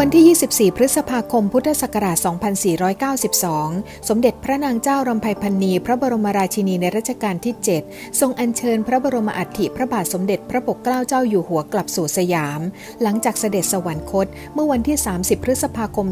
วันที่ 24 พฤษภาคม พุทธศักราช 2492 สมเด็จพระนางเจ้ารำไพพันนี พระบรมราชินีในรัชกาลที่ 7 ทรงอัญเชิญพระบรมอัฐิพระบาทสมเด็จพระปกเกล้าเจ้าอยู่หัวกลับสู่สยาม หลังจากเสด็จสวรรคต เมื่อวันที่ 30 พฤษภาคม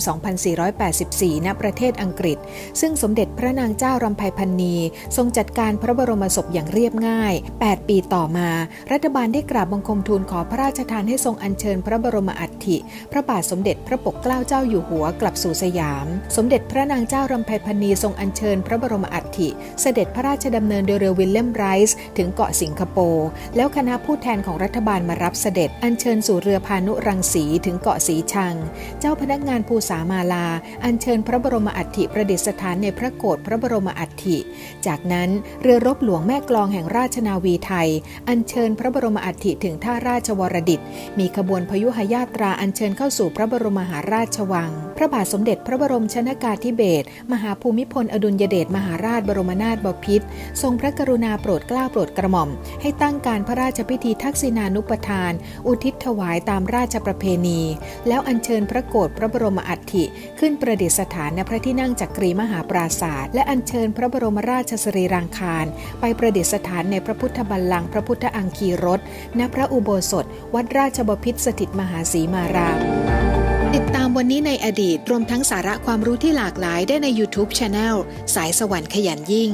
2484 ณ ประเทศอังกฤษ ซึ่งสมเด็จพระนางเจ้ารำไพพันนี ทรงจัดการพระบรมศพอย่างเรียบง่าย 8 ปีต่อมา รัฐบาลได้กราบบังคมทูลขอพระราชทานให้ทรงอัญเชิญพระบรมอัฐิพระบาทสมเด็จพระปกเกล้าเจ้าอยู่หัวกลับสู่สยาม สมเด็จพระนางเจ้ารำไพพันนีทรงอัญเชิญพระบรมอัฐิ เสด็จพระราชดำเนินโดยเรือวิลเลียมไรส์ถึงเกาะสิงคโปร์ แล้วคณะผู้แทนของรัฐบาลมารับเสด็จ อัญเชิญสู่เรือพานุรังสีถึงเกาะสีชัง เจ้าพนักงานภูสามาลา อัญเชิญพระบรมอัฐิประดิษฐานในพระโกศพระบรมอัฐิ จากนั้นเรือรบหลวงแม่กลองแห่งราชนาวีไทย อัญเชิญพระบรมอัฐิถึงท่าราชวรดิต มีขบวนพยุหญาตราอัญเชิญเข้าสู่พระบรรมมหาราชวัง พระบาทสมเด็จพระบรมชนากาธิเบศรมหาภูมิพลอดุลยเดชมหาราชบรมนาถบพิตรทรงพระกรุณาโปรดเกล้าโปรดกระหม่อม ให้ตั้งการพระราชพิธีทักษิณานุปทาน อุทิศถวายตามราชประเพณี แล้วอัญเชิญพระโกศพระบรมอัฐิ ขึ้นประดิษฐานณพระที่นั่งจักรีมหาปราศาสตร์และอัญเชิญพระบรมราชสรีรางคาร ไปประดิษฐานในพระพุทธบัลลังก์พระพุทธอังคีรถณพระอุโบสถ วัดราชบพิตรสถิตมหาสีมาราม ตามวันนี้ในอดีตรวมทั้งสาระความรู้ที่หลากหลายได้ใน YouTube Channel สายสวรรค์ขยันยิ่ง